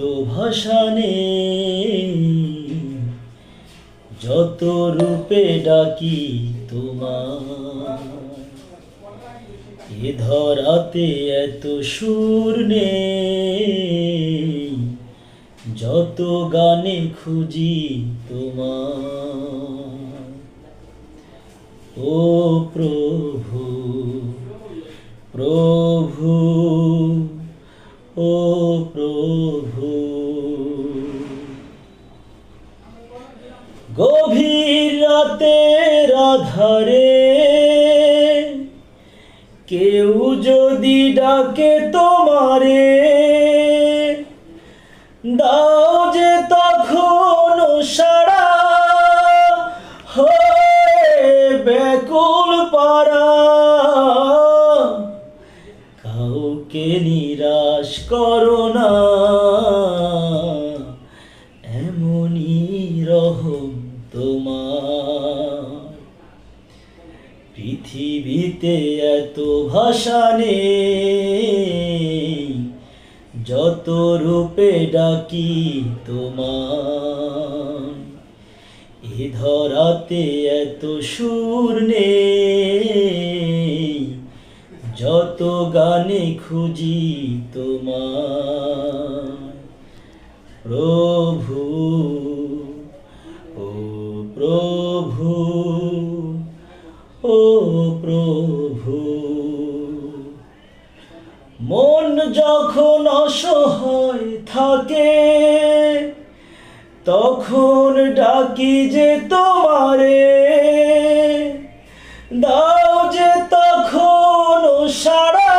তো ভাষা নেই যত রূপে ডাকি তোমার এ ধরাতে এত সুর নেই, যত গানে খুঁজি তোমার ও প্রভু প্রভু ও প্রভু। গভীর রাতের আধারে কেউ যদি ডাকে তোমারে, দাও যে তখন সারা, হয়ে ব্যাকুল পারা কাউকে নিরাশ করো না। এমনই রহম তোমার। পৃথিবীতে এত ভাষা নেই, যত রূপে ডাকি তোমার। এ ধরাতে এত সুর নেই যত গানে খুঁজি তোমার প্রভু, ও প্রভু ও প্রভু। মন যখন অসহায় থাকে, তখন ডাকি যে তোমারে, দাও যে তখন সারা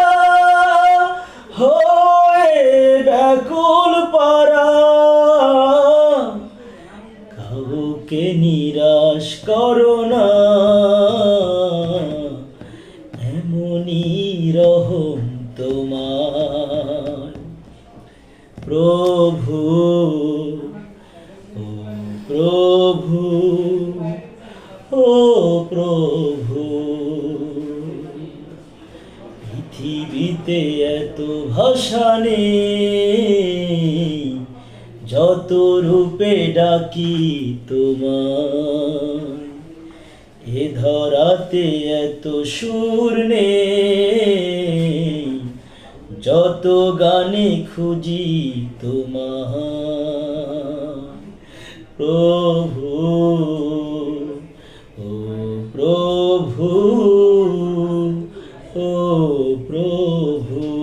হয়ে ব্যাকুল পারা। কাউকে নিরাশ করো না। এমনই রহম তোমার। প্রভু, ও প্রভু ও প্রভু। পৃথিবীতে এত ভাষা নেই, যত রূপে ডাকি তোমার এ ধরাতে এত সুর নেই, যত গানে খুঁজি তোমার প্রভু প্রভু।